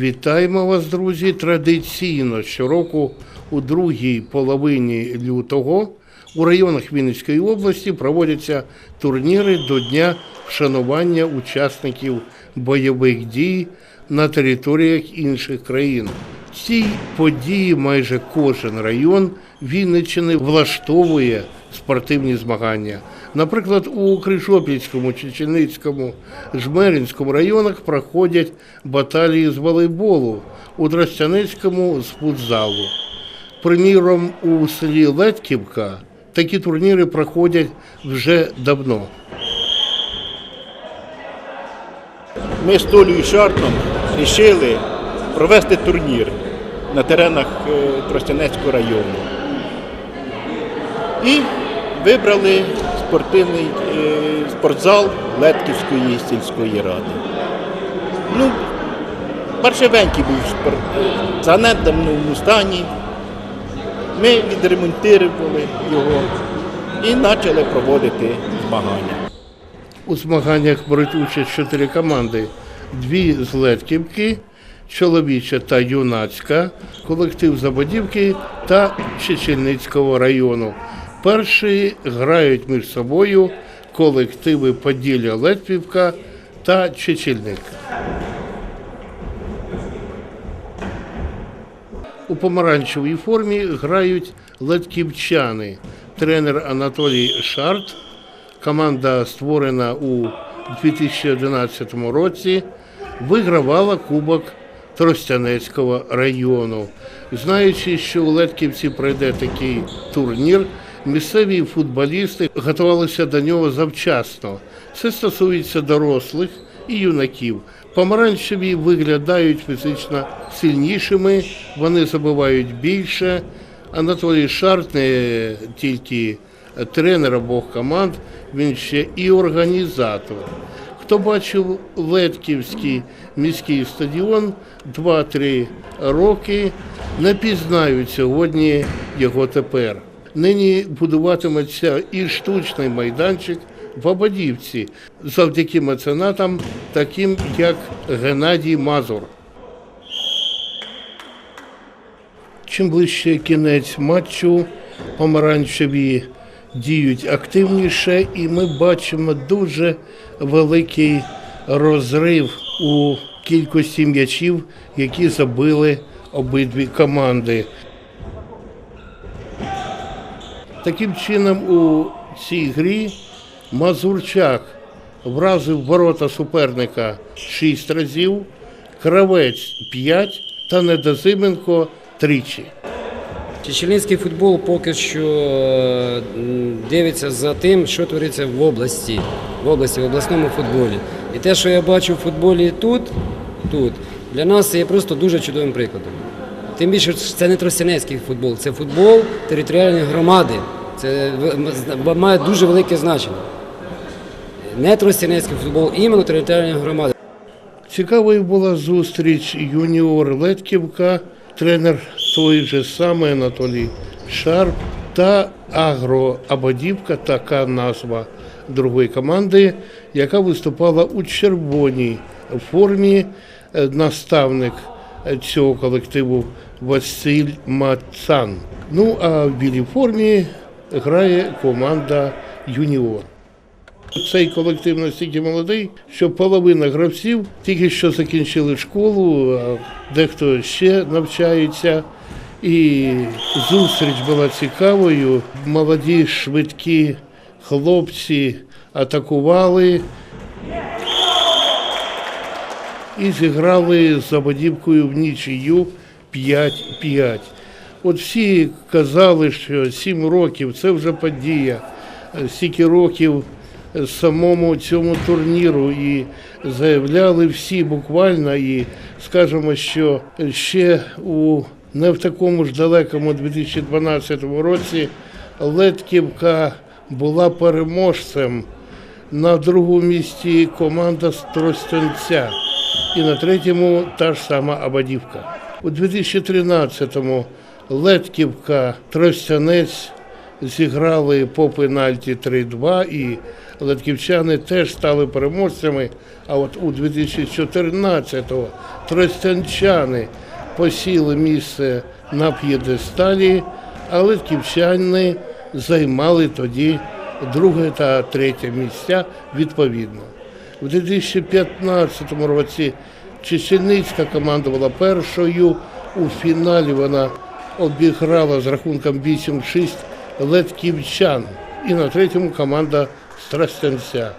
Вітаємо вас, друзі! Традиційно щороку у другій половині лютого у районах Вінницької області проводяться турніри до Дня вшанування учасників бойових дій на територіях інших країн. Цій події майже кожен район Вінниччини влаштовує спортивні змагання. Наприклад, у Крижопільському, Чеченицькому, Жмеринському районах проходять баталії з волейболу, у Дростянецькому з футзалу. Приміром, у селі Летківка такі турніри проходять вже давно. Ми з Толею Шартом вирішили провести турнір на теренах е, Тростянецького району. І вибрали спортивний е, спортзал Летківської сільської ради. Ну, паршивенький був спорт, в занедбаному стані. Ми відремонтували його і почали проводити змагання. У змаганнях беруть участь чотири команди: дві з Летківки, чоловіча та юнацька, колектив Забодівки та Чечельницького району. Перші грають між собою колективи Поділля Летвівка та Чечельник. У помаранчевій формі грають летківчани. Тренер Анатолій Шарт. Команда, створена у 2011 році, вигравала Кубок Тростянецького району. Знаючи, що у Летківці пройде такий турнір, місцеві футболісти готувалися до нього завчасно. Це стосується дорослих і юнаків. Помаранчеві виглядають фізично сильнішими, вони забувають більше. Анатолій Шарт не тільки тренер обох команд, він ще і організатор. Хто бачив Летківський міський стадіон 2-3 роки, не пізнають сьогодні його тепер. Нині будуватиметься і штучний майданчик в Ободівці завдяки меценатам, таким як Геннадій Мазур. Чим ближче кінець матчу, помаранчеві діють активніше, і ми бачимо дуже великий розрив у кількості м'ячів, які забили обидві команди. Таким чином, у цій грі Мазурчак вразив ворота суперника 6 разів, Кравець 5 та Недозименко тричі. Чечелинський футбол поки що е, дивиться за тим, що твориться в області, в області, в обласному футболі. І те, що я бачу в футболі тут, тут для нас є просто дуже чудовим прикладом. Тим більше це не тростянецький футбол, це футбол територіальної громади. Це має дуже велике значення. Не тростянецький футбол, іменно територіальної громади. Цікавою була зустріч юніор Летківка, тренер той же самий Анатолій Шарп та Агроабадівка, така назва другої команди, яка виступала у червоній формі. Е, Наставник цього колективу Василь Мацан. Ну а в білій формі грає команда юніор. Цей колектив настільки молодий, що половина гравців тільки що закінчили школу, а дехто ще навчається. І зустріч була цікавою. Молоді, швидкі хлопці атакували і зіграли з Забодівкою в нічию 5-5. От всі казали, що 7 років це вже подія, стільки років самому цьому турніру і заявляли всі буквально, і скажемо, що ще у не в такому ж далекому 2012 році Летківка була переможцем. На другому місці команда з Тростянця. І на третьому та ж сама Абадівка. У 2013-му Летківка, Тростянець зіграли по пенальті 3-2 і летківчани теж стали переможцями. А от у 2014-го тростянчани посіли місце на п'єдесталі, а летківчани займали тоді друге та третє місця відповідно. У 2015 році Чеченицька команда була першою. У фіналі вона обіграла з рахунком 8-6 летківчан. І на третьому команда Страстянця.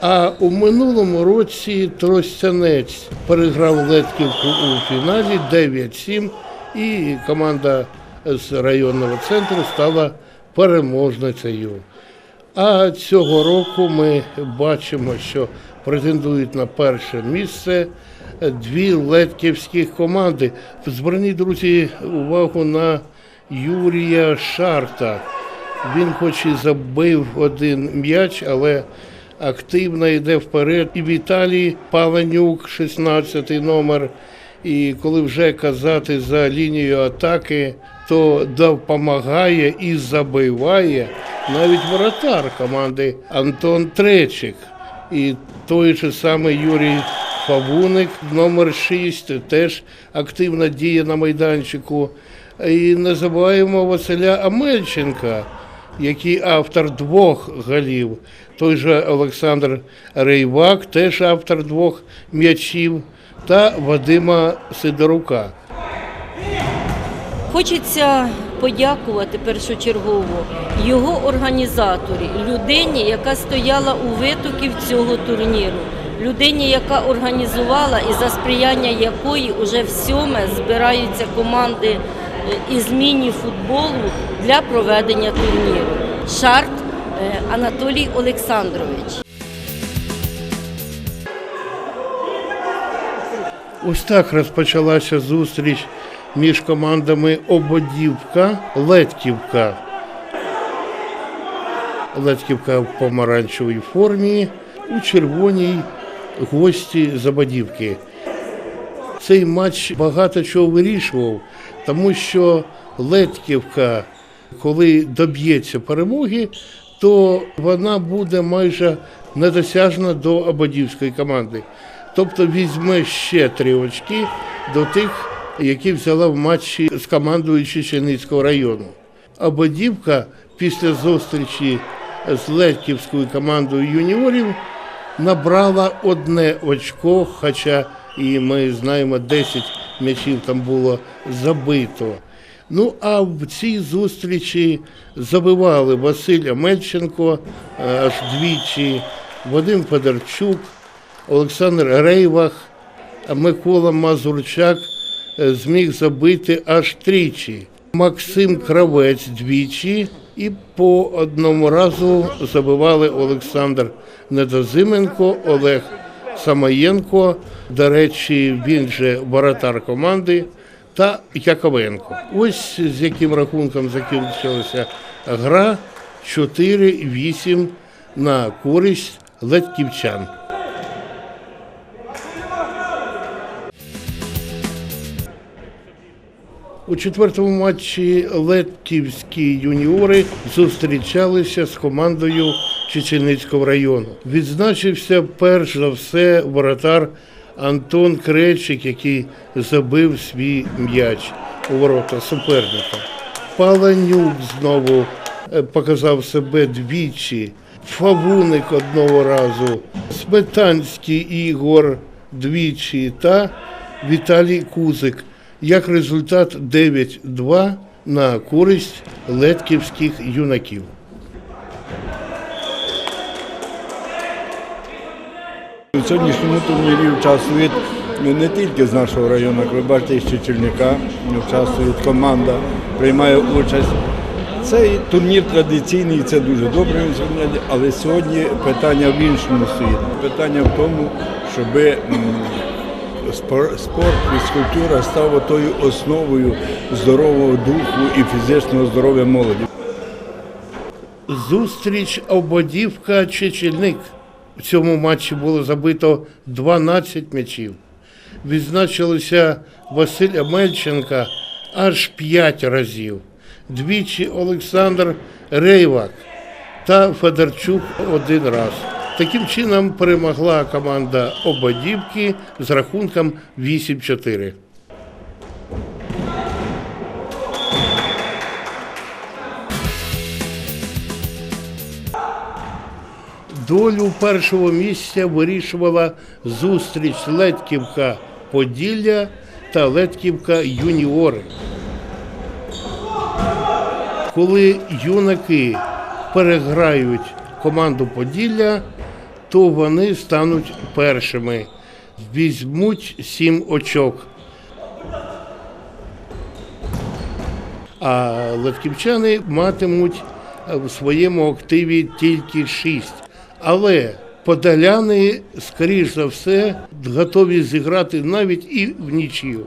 А у минулому році Тростянець переграв Летківку у фіналі 9-7, і команда з районного центру стала переможницею. А цього року ми бачимо, що претендують на перше місце дві летківські команди. Зверніть, друзі, увагу на Юрія Шарта. Він хоч і забив один м'яч, але активно йде вперед. І Віталій Паванюк, 16 номер. І коли вже казати за лінією атаки, то допомагає і забиває навіть воротар команди Антон Тречик. І той же самий Юрій Павуник, номер 6, теж активно діє на майданчику. І не забуваємо Василя Амельченка, який автор двох голів. Той же Олександр Рейвак, теж автор двох м'ячів, та Вадима Сидорука. Хочеться подякувати першочергово його організаторі, людині, яка стояла у витоків цього турніру, людині, яка організувала і за сприяння якої уже в сьоме збираються команди е, із міні-футболу для проведення турніру. Шарт е, Анатолій Олександрович. Ось так розпочалася зустріч між командами Ободівка, Летківка. Летківка в помаранчевій формі, у червоній гості Забадівки. Цей матч багато чого вирішував, тому що Летківка, коли доб'ється перемоги, то вона буде майже недосяжна до Ободівської команди. Тобто візьме ще три очки до тих, які взяла в матчі з командою Чеченицького району. Ободівка після зустрічі з Летківською командою юніорів набрала одне очко, хоча і ми знаємо, 10 м'ячів там було забито. Ну а в цій зустрічі забивали Василь Амельченко е, аж двічі, Вадим Федорчук, Олександр Рейвах, Микола Мазурчак е, зміг забити аж тричі. Максим Кравець двічі і по одному разу забивали Олександр Недозименко, Олег Самаєнко, до речі, він же воротар команди, та Яковенко. Ось з яким рахунком закінчилася гра 4-8 на користь летківчан. У четвертому матчі летківські юніори зустрічалися з командою Чеченицького району. Відзначився перш за все воротар Антон Кречик, який забив свій м'яч у ворота суперника. Паланюк знову е, показав себе двічі. Фавуник одного разу, Сметанський Ігор двічі та Віталій Кузик. Як результат 9-2 на користь летківських юнаків. У сьогоднішньому турнірі участвують не тільки з нашого району, як ви бачите, з Чечільника участвує команда, приймає участь. Цей турнір традиційний, це дуже добре, але сьогодні питання в іншому стоїть. Питання в тому, щоб спорт, фізкультура став тою основою здорового духу і фізичного здоров'я молоді. Зустріч Ободівка Чечільник. В цьому матчі було забито 12 м'ячів. Відзначилися Василь Амельченка аж 5 разів. Двічі Олександр Рейвак та Федорчук один раз. Таким чином перемогла команда Ободівки з рахунком 8-4. Долю першого місця вирішувала зустріч Летківка Поділля та Летківка Юніори. Коли юнаки переграють команду Поділля, то вони стануть першими, візьмуть сім очок. А летківчани матимуть в своєму активі тільки шість. Але подоляни, скоріш за все, готові зіграти навіть і в нічию,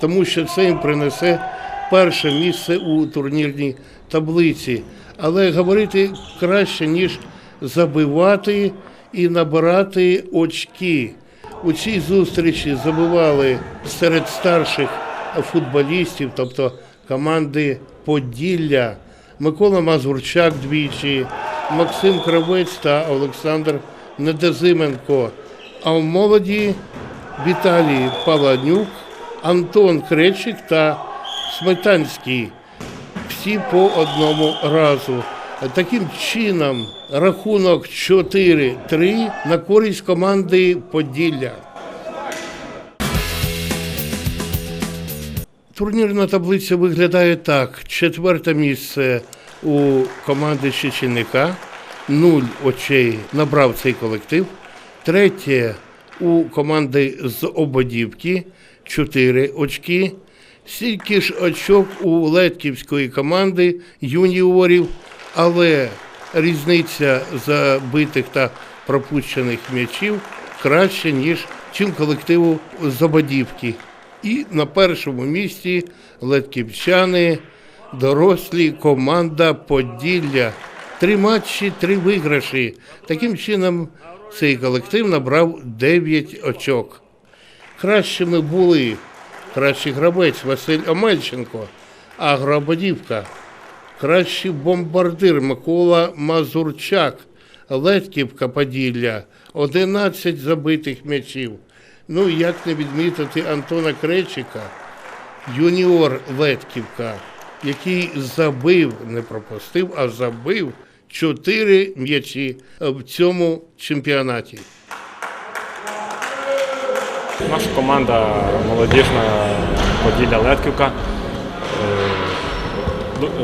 тому що це їм принесе перше місце у турнірній таблиці. Але говорити краще, ніж забивати і набирати очки. У цій зустрічі забивали серед старших футболістів, тобто команди Поділля, Микола Мазурчак двічі, Максим Кравець та Олександр Недозименко. А в молоді Віталій Паладнюк, Антон Кречик та Сметанський. Всі по одному разу. Таким чином, рахунок 4-3 на користь команди Поділля. Турнірна таблиця виглядає так: четверте місце у команди Щечільника, нуль очей набрав цей колектив. Третє у команди з Ободівки, чотири очки. Стільки ж очок у Летківської команди юніорів, але різниця забитих та пропущених м'ячів краще, ніж чим колективу з Ободівки. І на першому місці летківчани, дорослі команда Поділля. Три матчі, три виграші. Таким чином, цей колектив набрав 9 очок. Кращими були кращий гравець Василь Омельченко, а Грабодівка, кращий бомбардир Микола Мазурчак, Летківка Поділля, 11 забитих м'ячів. Ну, як не відмітити Антона Кречика, юніор Летківка, який забив, не пропустив, а забив 4 м'ячі в цьому чемпіонаті. Наша команда молодіжна Поділля Летківка.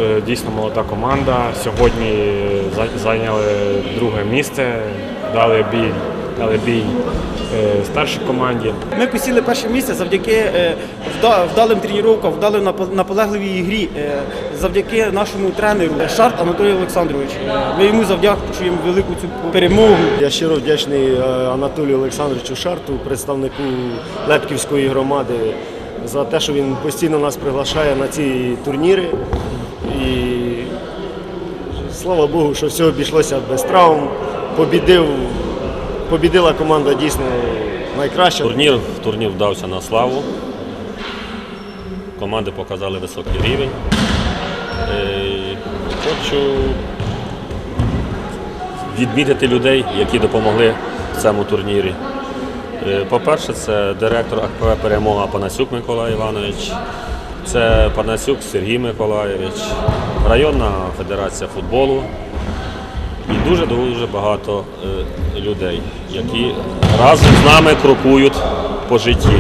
Е, Дійсно молода команда. Сьогодні зайняли друге місце, дали бій, дали бій е, старшій команді. Ми посіли перше місце завдяки е, вдалим тренуванням, вдалим напо- наполегливій грі, завдяки нашому тренеру Шарт Анатолію Олександровичу. Ми йому завдячуємо велику цю перемогу. Я щиро вдячний Анатолію Олександровичу Шарту, представнику Лепківської громади, за те, що він постійно нас приглашає на ці турніри. Слава Богу, що все обійшлося без травм. Побідив, побідила команда дійсно найкраща. Турнір, турнір вдався на славу. Команди показали високий рівень. Е, Хочу відмітити людей, які допомогли в цьому турнірі. Е, По-перше, це директор АКП Перемога Панасюк Микола Іванович, це Панасюк Сергій Миколаєвич, районна федерація футболу і дуже-дуже багато е, людей, які разом з нами крокують по житті.